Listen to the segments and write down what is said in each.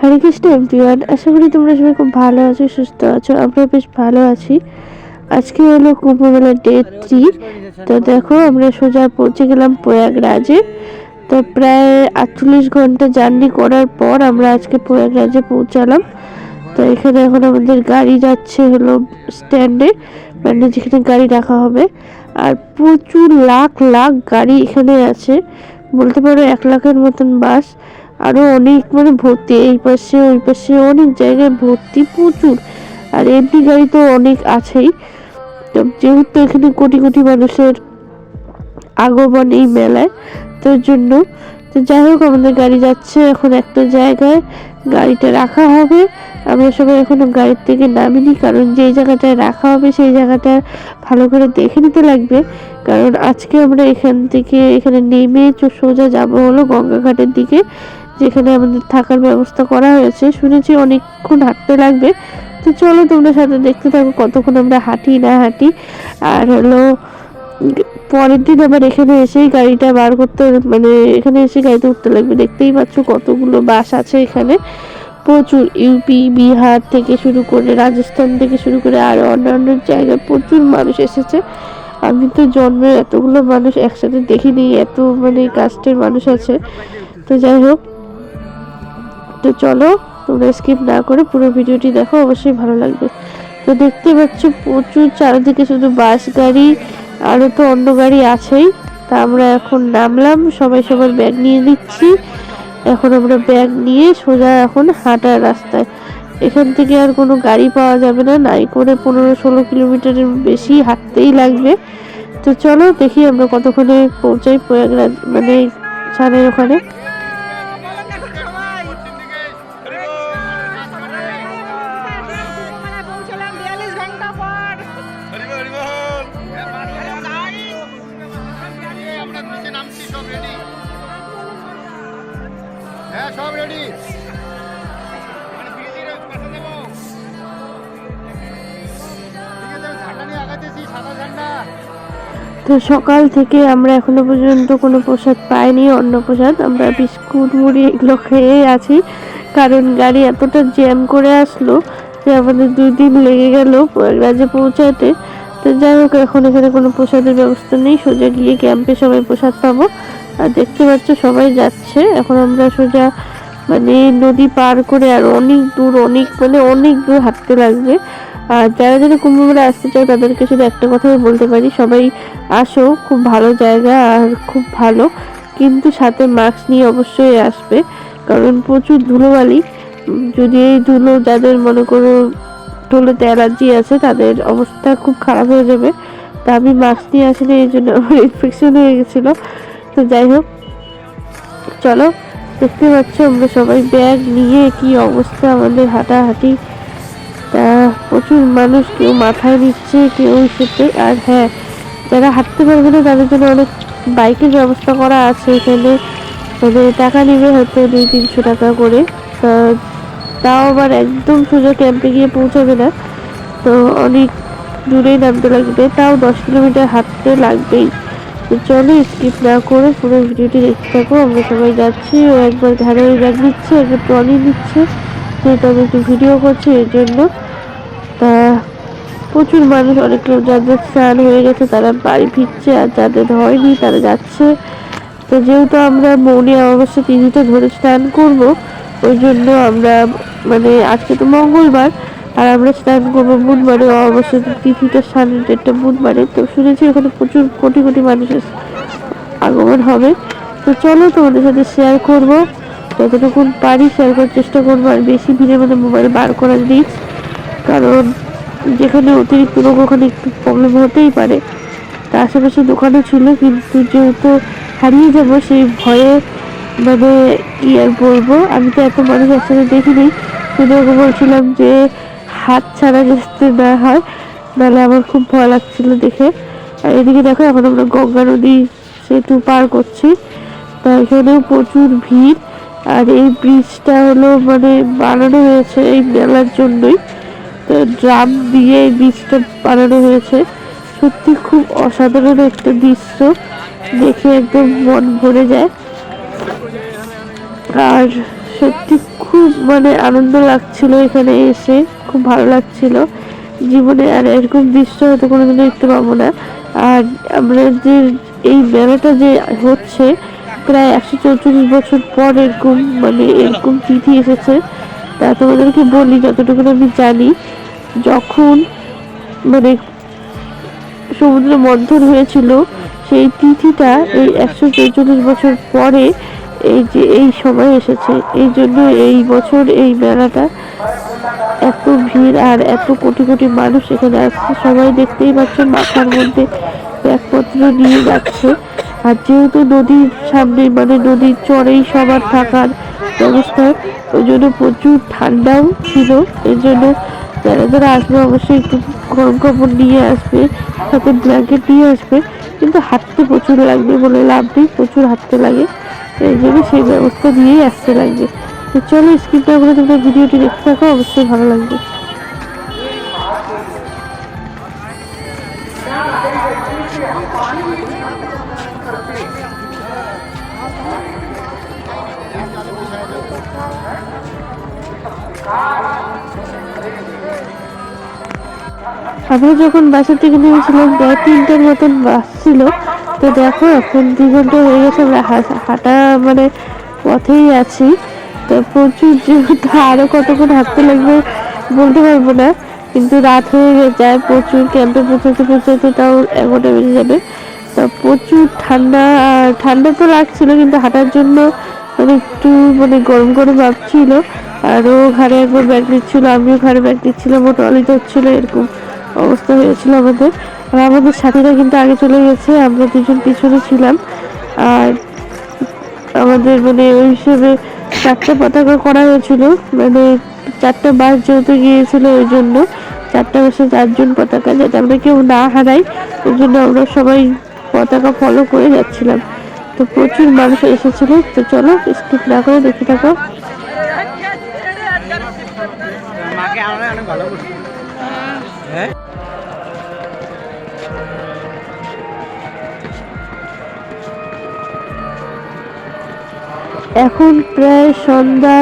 হরে Krishna everyone আশা করি তোমরা সবাই খুব ভালো আছো, সুস্থ আছো। আমরা বেশ ভালো আছি। আজকে হলো কুম্ভমেলার ডে থ্রি তো দেখো, আমরা সোজা পৌঁছে গেলাম প্রয়াগরাজে। তো প্রায় আটচল্লিশ ঘণ্টা জার্নি করার পর আমরা আজকে প্রয়াগরাজে পৌঁছালাম। তো এখানে এখন আমাদের গাড়ি যাচ্ছে হলো স্ট্যান্ডে মানে যেখানে গাড়ি রাখা হবে। আর প্রচুর লাখ লাখ গাড়ি এখানে আছে। বলতে পারো এক লাখের মতন বাস। আরও অনেক মানে ভর্তি, এই পাশে, ওই পাশে অনেক জায়গায় ভর্তি প্রচুর। আর এমনি গাড়ি তো অনেক আছেই। তো যেহেতু এখানে কোটি কোটি মানুষের আগমন এই মেলায়, তো জন্য, তো যাই হোক, আমাদের গাড়ি যাচ্ছে এখন একটা জায়গায়। গাড়িটা রাখা হবে। আমরা সবাই এখনও গাড়ির থেকে নামিনি, কারণ যেই জায়গাটায় রাখা হবে সেই জায়গাটা ভালো করে দেখে নিতে লাগবে। কারণ আজকে আমরা এখান থেকে এখানে নেমে সোজা যাব হলো গঙ্গাঘাটের দিকে। যেখানে আমাদের থাকার ব্যবস্থা করা হয়েছে। শুনেছি অনেকক্ষণ হাঁটতে লাগবে। তো চলো তোমরা সাথে দেখতে থাকো কতক্ষণ আমরা হাঁটি না হাঁটি। আর হলো, পরের দিন আবার এখানে এসেই গাড়িটা বার করতে মানে এখানে এসে গাড়িতে উঠতে লাগবে। দেখতেই পাচ্ছ কতগুলো বাস আছে এখানে। প্রচুর ইউপি, বিহার থেকে শুরু করে রাজস্থান থেকে শুরু করে আরও অন্যান্য জায়গায় প্রচুর মানুষ এসেছে। আমি তো জন্মে এতগুলো মানুষ একসাথে দেখিনি, এত মানে কাস্টের মানুষ আছে। তো যাই হোক তো চলো, তোমরা স্কিপ না করে পুরো ভিডিওটি দেখো, অবশ্যই ভালো লাগবে। তো দেখতে পাচ্ছ প্রচুর চারিদিকে শুধু বাস গাড়ি, আরও তো অন্য গাড়ি আছেই। তা আমরা এখন নামলাম, সবাই সবার ব্যাগ নিয়ে নিচ্ছি। এখন আমরা ব্যাগ নিয়ে সোজা এখন হাঁটার রাস্তায়। এখান থেকে আর কোনো গাড়ি পাওয়া যাবে না, নাই করে পনেরো ষোলো কিলোমিটারের বেশি হাঁটতেই লাগবে। তো চলো দেখি আমরা কতক্ষণে পৌঁছাই প্রয়াগরাজ মানে ছাড়ের ওখানে। তো সকাল থেকে আমরা এখনও পর্যন্ত কোনো প্রসাদ পাইনি, অন্য প্রসাদ। আমরা বিস্কুট, মুড়ি এগুলো খেয়েই আছি। কারণ গাড়ি এতটা জ্যাম করে আসলো যে আমাদের দুই দিন লেগে গেল রাজে পৌঁছাতে। তো যাই হোক, এখন এখানে কোনো প্রসাদের ব্যবস্থা নেই। সোজা গিয়ে ক্যাম্পে সবাই প্রসাদ পাবো। আর দেখতে পাচ্ছ, সবাই যাচ্ছে। এখন আমরা সোজা মানে নদী পার করে আর অনেক দূর, অনেক মানে অনেক দূর হাঁটতে লাগবে। আর যারা যারা কুম্ভ মেলা আসতে চায়, তাদেরকে শুধু একটা কথাই বলতে পারি, সবাই আসো, খুব ভালো জায়গা আর খুব ভালো। কিন্তু সাথে মাস্ক নিয়ে অবশ্যই আসবে, কারণ প্রচুর ধুলোবালি। যদি এই ধুলো যাদের মনে করো ধুলোতে অ্যালার্জি আছে, তাদের অবস্থা খুব খারাপ হয়ে যাবে। তা আমি মাস্ক নিয়ে আসিনি, এই জন্য আমার ইনফেকশন হয়ে গেছিল। তো যাই হোক, চলো, দেখতে পাচ্ছ আমরা সবাই ব্যাগ নিয়ে কি অবস্থা, আমাদের হাঁটাহাঁটি প্রচুর মানুষ কেউ মাথায় নিচ্ছে, কেউ সেতে আর হ্যাঁ যারা হাঁটতে পারবে না, তাদের জন্য অনেক বাইকের ব্যবস্থা করা আছে এখানে। মানে টাকা নেবে হয়তো দুই, তিনশো টাকা করে। তাও আবার একদম সোজা ক্যাম্পে গিয়ে পৌঁছাবে না। তো অনেক দূরেই নামতে লাগবে, তাও দশ কিলোমিটার হাঁটতে লাগবেই। তো চলো স্কিপ না করে পুরো ভিডিওটি দেখতে থাকো। আমরা সবাই যাচ্ছি, ও একবার ঘাড়ে ব্যাগ নিচ্ছে, একবার ট্রলি নিচ্ছে। যেহেতু আমি একটু ভিডিও করছি এর জন্য। প্রচুর মানুষ, অনেক লোক যাদের স্নান হয়ে গেছে, তারা বাড়ি ফিরছে আর যাদের হয়নি তারা যাচ্ছে। তো যেহেতু আমরা মৌনি অমাবস্যা তিথিতে ধরে স্নান করব, ওই জন্য আমরা মানে আজকে তো মঙ্গলবার, আর আমরা স্নান করব বুধবারে অমাবস্যা তিথিতে স্নানের ডেটটা বুধবারে। তো শুনেছি ওখানে প্রচুর কোটি কোটি মানুষের আগমন হবে। তো চলো তোমাদের সাথে শেয়ার করব। যতটুকু পারি শেয়ার করার চেষ্টা করব, আর বেশি ভিড়ের মধ্যে মোবাইল বার করার রিস্ক কারণ যেখানে অতিরিক্ত লোক ওখানে একটু প্রবলেম হতেই পারে। তা আশেপাশে দোকানও ছিল, কিন্তু যেহেতু হারিয়ে যাব, সেই ভয়ে মানে কি আর বলব? আমি তো এত মানুষ একসাথে দেখিনি শুধু বলছিলাম যে হাত ছাড়া যাতে না হয়, নাহলে আমার খুব ভয় লাগছিল দেখে। আর এদিকে দেখো, এখন আমরা গঙ্গা নদী সেতু পার করছি, তা এখানেও প্রচুর ভিড়, আর এই ব্রিজটা হলো মানে বানানো হয়েছে এই মেলার জন্যই। ড্রাম দিয়ে বীজটা বানানো হয়েছে। সত্যি খুব অসাধারণ একটা দৃশ্য দেখে একদম মন ভরে যায়। আর সত্যি খুব মানে আনন্দ লাগছিল এখানে এসে। খুব ভালো লাগছিল। জীবনে আর এরকম দৃশ্য হয়তো কোনোদিনও দেখতে পাবো না। আর আমরা যে এই মেলাটা যে হচ্ছে, প্রায় একশো চৌচল্লিশ বছর পর এরকম মানে এরকম তিথি এসেছে। তা তোমাদেরকে বলি, যতটুকু আমি জানি, যখন মানে সমুদ্র মন্থন হয়েছিল, সেই তিথিটা এই একশো চৌচল্লিশ বছর পরে এই যে এই সময় এসেছে। এই জন্য এই বছর এই মেলাটা এত ভিড় আর এত কোটি কোটি মানুষ এখানে আসছে। সবাই দেখতেই পাচ্ছে মাথার মধ্যে ব্যাগপত্র নিয়ে যাচ্ছে। আর যেহেতু নদীর সামনে মানে নদীর চরেই সবার থাকার ব্যবস্থা ওই জন্য প্রচুর ঠান্ডাও ছিল। এই জন্য যারা যারা আসবে অবশ্যই একটু গরম কাপড় নিয়ে আসবে সাথে ব্ল্যাঙ্কেট নিয়ে আসবে। কিন্তু হাঁটতে প্রচুর লাগবে বলে লাভ নেই, প্রচুর হাঁটতে লাগে। এই জন্য সেই ব্যবস্থা দিয়েই আসতে লাগবে। তো চলো স্কিপ না করে তোমরা ভিডিওটি দেখতে থাকো, অবশ্যই ভালো লাগবে। আমরা যখন বাসা থেকে নেমেছিলাম প্রায় তিনটার মতন বাস ছিল। তো দেখো, এখন দু ঘণ্টা হয়ে গেছে, আমরা হাঁটা মানে পথেই আছি। তো প্রচুর যেহেতু আরও কতক্ষণ হাঁটতে লাগবে বলতে পারব না, কিন্তু রাত হয়ে যায় প্রচুর, ক্যাম্পে পৌঁছাতে পৌঁছাতে তাও এগারোটা বেজে যাবে। তা প্রচুর ঠান্ডা ঠান্ডা তো লাগছিল, কিন্তু হাঁটার জন্য মানে একটু মানে গরম গরম ভাব ছিল। আর ও ঘাড়ে একবার ব্যাগ নিচ্ছিল আমিও ঘাড়ে ব্যাগ দিচ্ছিলাম, ও টলিতে হচ্ছিল এরকম অবস্থা হয়েছিল আমাদের। আর আমাদের সাথীরা কিন্তু আগে চলে গেছে, আমরা দুজন পিছনে ছিলাম। আর আমাদের মানে ওই হিসেবে চারটে পতাকা করা হয়েছিল মানে চারটে বাস যেহেতু গিয়েছিল ওই জন্য, চারটে বাসে চারজন পতাকা যাতে আমরা কেউ না হারাই, ওই জন্য আমরা সবাই পতাকা ফলো করে যাচ্ছিলাম। তো প্রচুর মানুষ এসেছিল, তো চলো স্কিপ না করে দেখে থাকো। হ্যাঁ? এখন প্রায় সন্ধ্যা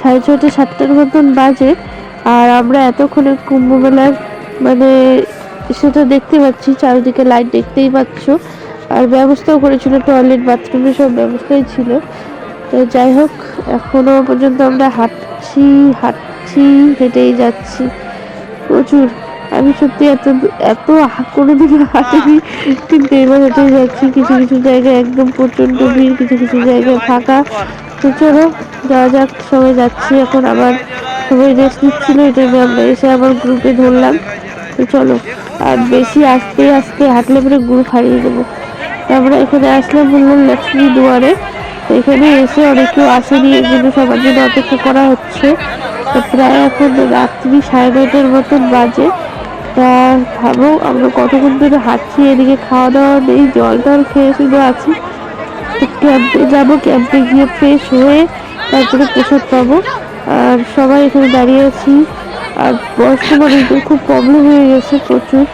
সাড়ে ছটা সাতটার মতন বাজে, আর আমরা এতক্ষণে কুম্ভ মেলার মানে সেটা দেখতে পাচ্ছি, চারিদিকে লাইট দেখতেই পাচ্ছ, আর ব্যবস্থাও করেছিল টয়লেট বাথরুমের সব ব্যবস্থাই ছিল। তো যাই হোক, এখনও পর্যন্ত আমরা হাঁটছি হাঁটছি, হেঁটেই যাচ্ছি। প্রচুর। আমি সত্যি এত এত হা- কোনোদিনও হাঁটিনি কিন্তু এবার হেঁটেই যাচ্ছি কিছু কিছু জায়গায় একদম প্রচণ্ড ভিড় কিছু কিছু জায়গায় ফাঁকা। তো চলো যাওয়া যাক সবাই যাচ্ছি এখন আবার। সবাই রেস্ট নিচ্ছিল এটা আমরা এসে আবার গ্রুপে ধরলাম। তো চলো আর বেশি আস্তে আস্তে হাঁটলে পরে গ্রুপ হারিয়ে দেবো। আমরা এখানে আসলাম বললাম লক্ষ্মী দুয়ারে। এখানে এসে অনেক আসেনি এর জন্য সবার জন্য অপেক্ষা করা হচ্ছে। তো প্রায় এখন রাত্রি সাড়ে নটার মতন বাজে। তা ভাবো আমরা কতক্ষণ ধরে হাঁটছি, এদিকে খাওয়া দাওয়া নেই, জল টল খেয়ে শুধু আছি। তো ক্যাম্পে যাব, ক্যাম্পে গিয়ে ফ্রেশ হয়ে তারপরে প্রসাদ পাবো। আর সবাই এখানে দাঁড়িয়ে আছি। আর বয়স্ক মানুষদের খুব প্রবলেম হয়ে গেছে প্রচুর।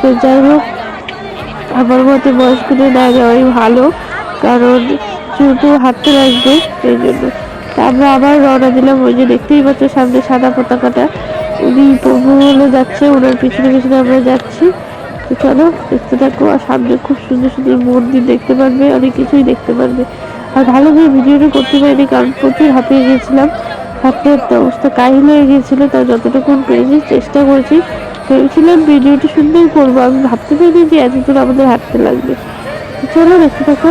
তো যাই হোক, আমার মতে বয়স্কদের না যাওয়াই ভালো, কারণ যেহেতু হাঁটতে লাগবে, সেই জন্য। তা আমরা আবার রওনা দিলাম, ওই যে দেখতেই পাচ্ছ সামনে সাদা পতাকাটা। হলে যাচ্ছে, ওনার পিছনে পিছনে আমরা যাচ্ছি। তো চলো, দেখতে থাকো, আর সামনে খুব সুন্দর সুন্দর মন্দির দেখতে পারবে, অনেক কিছুই দেখতে পারবে। আর ভালোভাবে ভিডিওটা করতে পারিনি, কারণ প্রচুর হাঁপিয়ে গেছিলাম হাঁটতে হাঁটতে অবস্থা কাহিল হয়ে গিয়েছিল, তাই যতটুকু পেরেছি, চেষ্টা করেছি। ভেবেছিলাম ভিডিওটি সুন্দর করব, আমি ভাবতে পারিনি যে এতদূর আমাদের হাঁটতে লাগবে। চলো, দেখতে থাকো।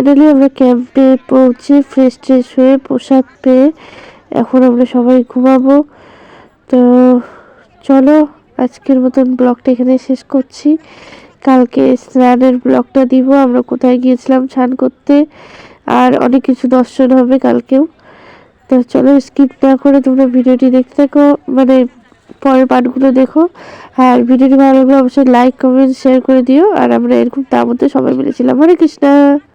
ফাইনালি আমরা ক্যাম্পে পৌঁছে ফ্রেশ ট্রেশ হয়ে প্রসাদ পেয়ে এখন আমরা সবাই ঘুমাবো। তো চলো, আজকের মতন ব্লগটা এখানে শেষ করছি। কালকে স্নানের ব্লগটা দিব, আমরা কোথায় গিয়েছিলাম স্নান করতে, আর অনেক কিছু দর্শন হবে কালকেও। তো চলো স্কিপ না করে তোমরা ভিডিওটি দেখতে থাকো মানে পরের পার্টগুলো দেখো। আর ভিডিওটি ভালো লাগলে অবশ্যই লাইক কমেন্ট শেয়ার করে দিও। আর আমরা এরকম তার মধ্যে সবাই মিলেছিলাম হরে কৃষ্ণা!